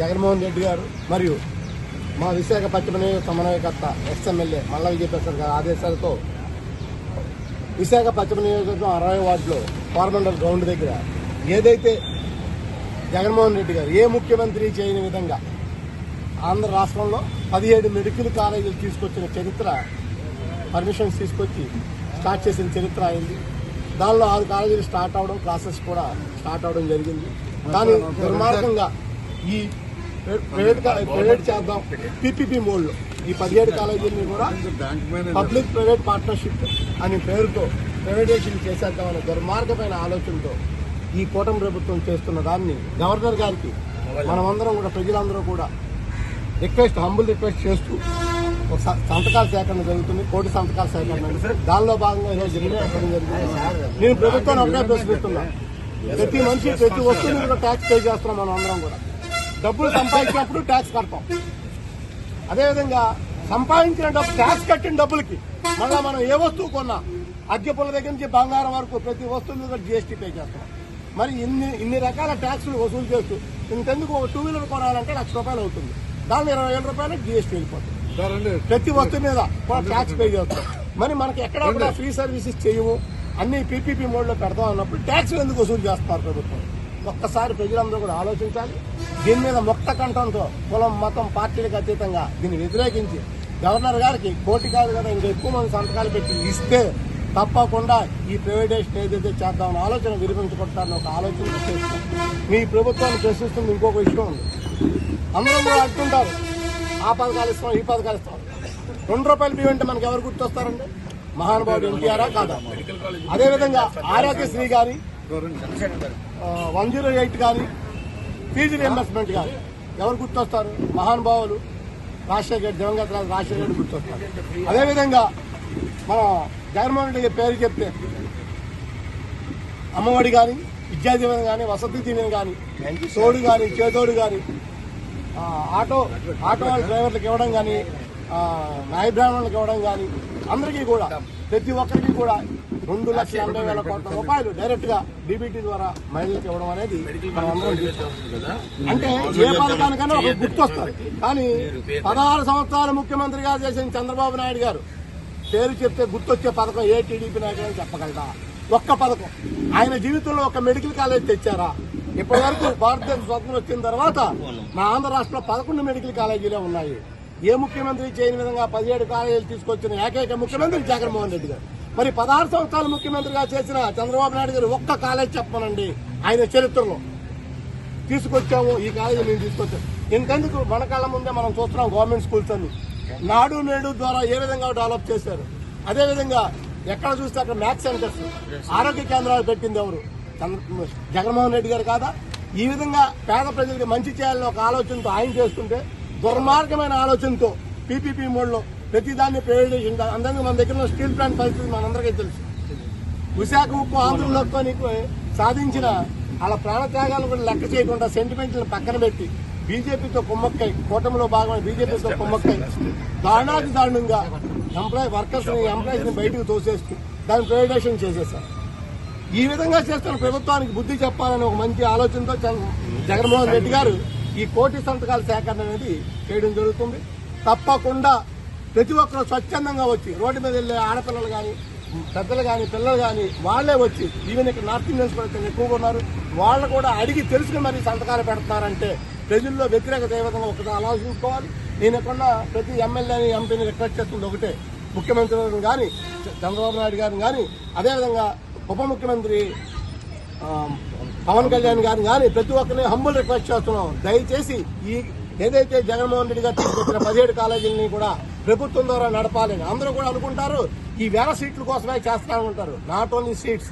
జగన్మోహన్ రెడ్డి గారు మరియు మా విశాఖ పశ్చిమ నియోజక సమన్వయకర్త ఎక్స్ఎమ్మెల్యే మల్ల విజయప్రసాద్ గారి ఆదేశాలతో విశాఖ పశ్చిమ నియోజకవర్గం అరవై వార్డులో పార్లమెంటల్ గ్రౌండ్ దగ్గర ఏదైతే జగన్మోహన్ రెడ్డి గారు ఏ ముఖ్యమంత్రి చేయని విధంగా ఆంధ్ర రాష్ట్రంలో పదిహేడు మెడికల్ కాలేజీలు తీసుకొచ్చిన చరిత్ర పర్మిషన్స్ తీసుకొచ్చి స్టార్ట్ చేసిన చరిత్ర అయింది. దానిలో ఆరు కాలేజీలు స్టార్ట్ అవడం క్లాసెస్ కూడా స్టార్ట్ అవడం జరిగింది. కానీ దుర్మార్గంగా ఈ ప్రైవేట్ ప్రైవేట్ చేద్దాం. పీపీపీ మోడ్లో. ఈ పదిహేడు కాలేజీలని కూడా పబ్లిక్ ప్రైవేట్ పార్ట్నర్షిప్ అనే పేరుతో ప్రైవేటైజేషన్ చేసేద్దామనే దుర్మార్గమైన ఆలోచనతో ఈ కూటమి ప్రభుత్వం చేస్తున్న దాన్ని గవర్నర్ గారికి మనమందరం కూడా ప్రజలందరూ కూడా రిక్వెస్ట్ హంబుల్ రిక్వెస్ట్ చేస్తూ ఒక స- సంతకాల సేకరణ జరుగుతుంది కోటి సంతకాల సేకరణ దానిలో భాగంగా ఈరోజు జరిగింది. నేను ప్రభుత్వాన్ని ఒకటే ప్రశ్నిస్తున్నా. ప్రతి మనిషి ప్రతి వస్తువుని కూడా ట్యాక్స్ పే చేస్తున్నాం మనం అందరం కూడా. డబ్బులు సంపాదించినప్పుడు ట్యాక్స్ కడతాం. అదేవిధంగా సంపాదించిన డబ్బు ట్యాక్స్ కట్టిన డబ్బులకి మళ్ళీ మనం ఏ వస్తువు కొన్నా అద్దెపుల దగ్గర నుంచి బంగారం వరకు ప్రతి వస్తువు మీద జిఎస్టీ పే చేస్తాం. మరి ఇన్ని ఇన్ని రకాల ట్యాక్సులు వసూలు చేస్తూ ఇంతెందుకు ఒక టూ వీలర్ కొనాలంటే లక్ష రూపాయలు అవుతుంది. దానిలో ఇరవై వేల రూపాయలు జిఎస్టీ వెళ్ళిపోతుంది ప్రతి వస్తువు మీద ట్యాక్స్ పే చేస్తాం. మరి మనకి ఎక్కడ కూడా ఫ్రీ సర్వీసెస్ చేయము అన్ని పీపీపీ మోడ్లో పెడతాం అన్నప్పుడు ట్యాక్స్ ఎందుకు వసూలు చేస్తున్నారు ప్రభుత్వం? ఒక్కసారి ప్రజలందరూ కూడా ఆలోచించాలి. దీని మీద ముక్త కంఠంతో కులం మతం పార్టీలకు అతీతంగా దీన్ని వ్యతిరేకించి గవర్నర్ గారికి కోటి కాదు కదా ఇంకా ఎక్కువ మంది సంతకాలు పెట్టి ఇస్తే తప్పకుండా ఈ ప్రైవేటైజేషన్ ఏదైతే చేద్దామన్న ఆలోచన విరమించుకుంటారని ఒక ఆలోచన చేస్తాం మీ ప్రభుత్వాన్ని ప్రశ్నిస్తుంది ఇంకొక విషయం ఉంది. అందరూ కూడా అంటుంటారు ఆ పథకాలు ఇస్తాం ఈ పథకాలు ఇస్తాం. రెండు రూపాయలు బియ్యం అంటే మనకి ఎవరు గుర్తొస్తారండి? మహానుభావుడు ఎన్టీఆరా కాదా? అదేవిధంగా ఆరోగ్యశ్రీ గారి వన్ జీరో ఎయిట్ కానీ ఫీజు రియంబర్స్మెంట్ కానీ ఎవరు గుర్తొస్తారు? మహానుభావులు రాజశేఖర్ దివంగత రాజు రాజశేఖర్ రెడ్డి గుర్తొస్తారు. అదేవిధంగా మన జగన్మోహన్ రెడ్డి పేరు చెప్తే అమ్మఒడి కానీ విద్యా దీవెన కానీ వసతి దీవెన కానీ తోడు కానీ చేదోడు కానీ ఆటో ఆటో వాళ్ళ డ్రైవర్లకు ఇవ్వడం కానీ నాయ బ్రాహ్మణులకు ఇవ్వడం కానీ అందరికీ కూడా ప్రతి ఒక్కరికి కూడా రెండు లక్షల ఎనభై వేల కోట్ల రూపాయలు డైరెక్ట్గా డీబీటీ ద్వారా మహిళలకు ఇవ్వడం అనేది అంటే ఏ పథకానికైనా ఒక గుర్తొస్తారు కానీ పదహారు సంవత్సరాలు ముఖ్యమంత్రిగా చేసిన చంద్రబాబు నాయుడు గారు పేరు చెప్తే గుర్తొచ్చే పథకం ఏ టీడీపీ నాయకులు అని చెప్పగలరా? ఒక్క పథకం. ఆయన జీవితంలో ఒక మెడికల్ కాలేజ్ తెచ్చారా? ఇప్పటి వరకు భారతదేశ స్వతంత్రం వచ్చిన తర్వాత మా ఆంధ్ర రాష్ట్రంలో పదకొండు మెడికల్ కాలేజీలే ఉన్నాయి. ఏ ముఖ్యమంత్రి చేయని విధంగా పదిహేడు కాలేజీలు తీసుకొచ్చిన ఏకైక ముఖ్యమంత్రి జగన్మోహన్ రెడ్డి గారు. మరి పదహారు సంవత్సరాలు ముఖ్యమంత్రిగా చేసిన చంద్రబాబు నాయుడు గారు ఒక్క కాలేజ్ చెప్పమనండి ఆయన చరిత్రలో. తీసుకొచ్చాము ఈ కాలేజీ మేము తీసుకొచ్చాము ఇంతెందుకు మన ముందే మనం చూస్తున్నాం గవర్నమెంట్ స్కూల్స్ అన్ని. నాడు నేడు ద్వారా ఏ విధంగా డెవలప్ చేశారు? అదేవిధంగా ఎక్కడ చూస్తే అక్కడ మ్యాథ్స్ సెంటర్స్ ఆరోగ్య కేంద్రాలు పెట్టింది ఎవరు? జగన్మోహన్ రెడ్డి గారు కాదా? ఈ విధంగా పేద ప్రజలకు మంచి చేయాలని ఒక ఆలోచనతో ఆయన చేస్తుంటే దుర్మార్గమైన ఆలోచనతో పీపీపీ మోడ్లో ప్రతిదాన్ని ప్రైవేటైజేషన్ అందరికీ మన దగ్గర ఉన్న స్టీల్ ప్లాంట్ పరిస్థితి మనందరికీ తెలుసు. విశాఖ ఉప్పు ఆంధ్రలోకి నీకు సాధించిన అలా ప్రాణత్యాగాలను కూడా లెక్క చేయకుండా సెంటిమెంట్లను పక్కన పెట్టి బీజేపీతో కుమ్మక్కై కూటమిలో భాగమైన బీజేపీతో కుమ్మక్కై దారుణాది దారుణంగా ఎంప్లాయ్ వర్కర్స్ని ఎంప్లాయీస్ని బయటకు తోసేస్తూ దాన్ని ప్రైవేటైజేషన్ చేసేసారు ఈ విధంగా చేస్తున్న ప్రభుత్వానికి బుద్ధి చెప్పాలని ఒక మంచి ఆలోచనతో జగన్మోహన్ రెడ్డి గారు ఈ కోటి సంతకాల సేకరణ అనేది చేయడం జరుగుతుంది. తప్పకుండా ప్రతి ఒక్కరు స్వచ్ఛందంగా వచ్చి రోడ్డు మీద వెళ్ళే ఆడపిల్లలు కానీ పెద్దలు కానీ పిల్లలు కానీ వాళ్ళే వచ్చి ఈవెన్ ఇక్కడ నార్త్ ఇండియన్స్ కూడా ఎక్కువగా ఉన్నారు. వాళ్ళు కూడా అడిగి తెలుసుకుని మరి సంతకాలు పెడుతున్నారంటే ప్రజల్లో వ్యతిరేకత ఏ విధంగా ఒకటి ఆలోచించుకోవాలి నేను ఎక్కడ ప్రతి ఎమ్మెల్యేని ఎంపీని రిక్వెస్ట్ చేస్తుంది ఒకటే. ముఖ్యమంత్రి కానీ చంద్రబాబు నాయుడు గారిని కానీ అదేవిధంగా ఉప ముఖ్యమంత్రి పవన్ కళ్యాణ్ గారిని కానీ ప్రతి ఒక్కరిని హంబుల్ రిక్వెస్ట్ చేస్తున్నాం. దయచేసి ఈ ఏదైతే జగన్మోహన్ రెడ్డి గారు తీసుకొచ్చిన పదిహేడు కాలేజీలని కూడా ప్రభుత్వం ద్వారా నడపాలని అందరూ కూడా అనుకుంటారు. ఈ వేల సీట్ల కోసమే చేస్తామంటారు నాట్ ఓన్లీ సీట్స్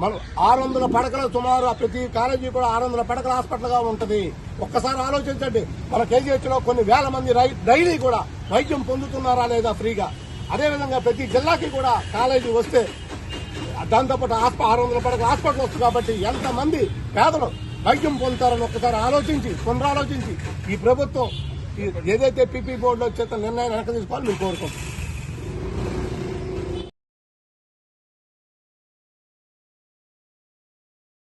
మనం ఆరు వందల పడకలు సుమారు ప్రతి కాలేజీ కూడా ఆరు వందల పడకల హాస్పిటల్గా ఉంటుంది. ఒక్కసారి ఆలోచించండి. మన కేజీహెచ్లో కొన్ని వేల మంది రై- డైలీ కూడా వైద్యం పొందుతున్నారా లేదా ఫ్రీగా? అదేవిధంగా ప్రతి జిల్లాకి కూడా కాలేజీ వస్తే దాంతోపాటు హాస్ప- ఆరు వందల పడక హాస్పిటల్ వస్తుంది కాబట్టి ఎంతమంది పేదలు వైద్యం పొందుతారని ఒక్కసారి ఆలోచించి పునరాలోచించి ఈ ప్రభుత్వం ఏదైతే పీపీ బోర్డులో వచ్చే నిర్ణయాన్ని వెనక తీసుకోవాలి మీరు కోరుకుంటున్నాం